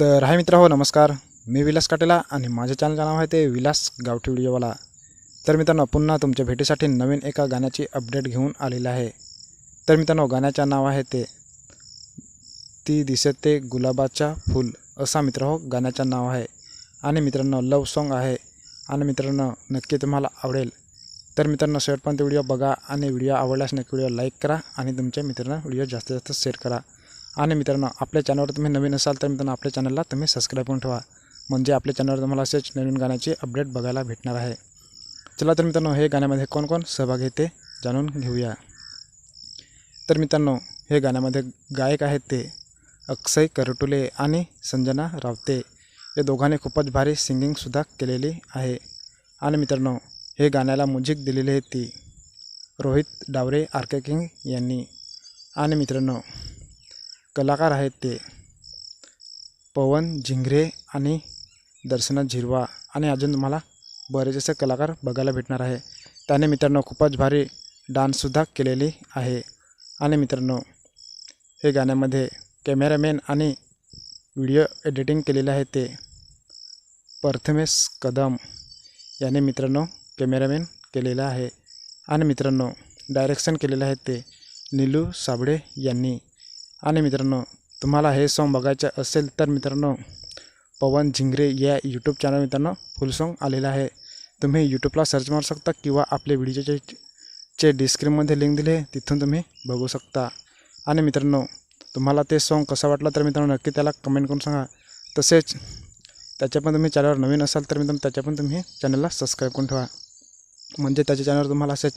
तर हाय मित्र हो नमस्कार. मी विलास काटेला आणि माझ्या चॅनलचं नाव आहे ते विलास गावठी व्हिडिओवाला तर मित्रांनो पुन्हा तुमच्या भेटीसाठी नवीन एका गाण्याची अपडेट घेऊन आलेलं आहे. तर मित्रांनो गाण्याचं नाव आहे ते ती दिसते गुलाबाच्या फूल. असा मित्र हो गाण्याचं नाव आहे. आणि मित्रांनो लव सॉन्ग आहे. आणि मित्रांनो नक्की तुम्हाला आवडेल. तर मित्रांनो शेवटपर्यंत व्हिडिओ बघा आणि व्हिडिओ आवडल्यास नक्की व्हिडिओ लाईक करा आणि तुमच्या मित्रांना व्हिडिओ जास्तीत जास्त शेअर करा. आणि मित्रांनो आपल्या चॅनलवर तुम्ही नवीन असाल तर मित्रांनो आपल्या चॅनलला तुम्ही सबस्क्राईब करून ठेवा. म्हणजे आपल्या चॅनलवर तुम्हाला असेच नवीन गाण्याची अपडेट बघायला भेटणार आहे. चला तर मित्रांनो हे गाण्यामध्ये कोण कोण सहभाग घेते जाणून घेऊया. तर मित्रांनो हे गाण्यामध्ये गायक आहेत ते अक्षय करटुले आणि संजना रावते. या दोघांनी खूपच भारी सिंगिंगसुद्धा केलेली आहे. आणि मित्रांनो हे गाण्याला म्युझिक दिलेली आहे ती Rohit Daware R K King यांनी. आणि मित्रांनो कलाकार आहेत ते. पवन झिंगरे आणि दर्शना झिरवा आणि अजून तुम्हाला बरेच असे कलाकार बघायला भेटणार आहे. त्याने मित्रांनो खूपच भारी डान्ससुद्धा केलेली आहे. आणि मित्रांनो हे गाण्यामध्ये कॅमेरामॅन आणि व्हिडिओ एडिटिंग केलेले आहे ते. प्रथमेश कदम याने मित्रांनो कॅमेरामॅन केलेला आहे. आणि मित्रांनो डायरेक्शन केलेलं आहे ते. नीलू साबळे यांनी. आणि मित्रांनो तुम्हाला हे सॉन्ग बघायचं असेल तर मित्रांनो पवन झिंगरे या यूट्यूब चॅनल मित्रांनो फुल सॉन्ग आलेलं आहे. तुम्ही यूट्यूबला सर्च मारू शकता किंवा आपले व्हिडिओचे चे डिस्क्रिपमध्ये लिंक दिले आहे, तिथून तुम्ही बघू शकता. आणि मित्रांनो तुम्हाला ते सॉन्ग कसं वाटलं तर मित्रांनो नक्की त्याला कमेंट करून सांगा. तसेच त्याच्या पण तुम्ही चॅनलवर नवीन असाल तर मित्रांनो त्याच्या पण तुम्ही चॅनलला सबस्क्राईब करून ठेवा. म्हणजे त्याच्या चॅनलवर तुम्हाला असेच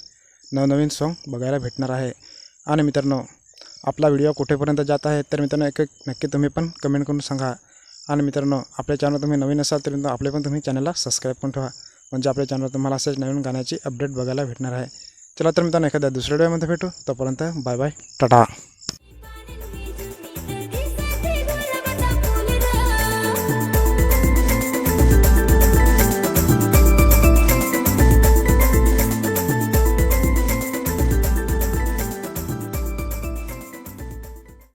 नवनवीन सॉन्ग बघायला भेटणार आहे. आणि मित्रांनो आपला व्हिडिओ कुठेपर्यंत जात आहे तर मित्रांनो एक एक नक्की तुम्ही पण कमेंट करून सांगा. आणि मित्रांनो आपल्या चॅनल तुम्ही नवीन असाल तर मित्रांनो आपले पण तुम्ही चॅनलला सबस्क्राईब करून ठेवा. म्हणजे आपल्या चॅनलवर तुम्हाला असेच नवीन गाण्याची अपडेट बघायला भेटणार आहे. चला तर मित्रांनो एखाद्या दुसऱ्या व्हिडिओमध्ये भेटू. तोपर्यंत बाय बाय टाटा.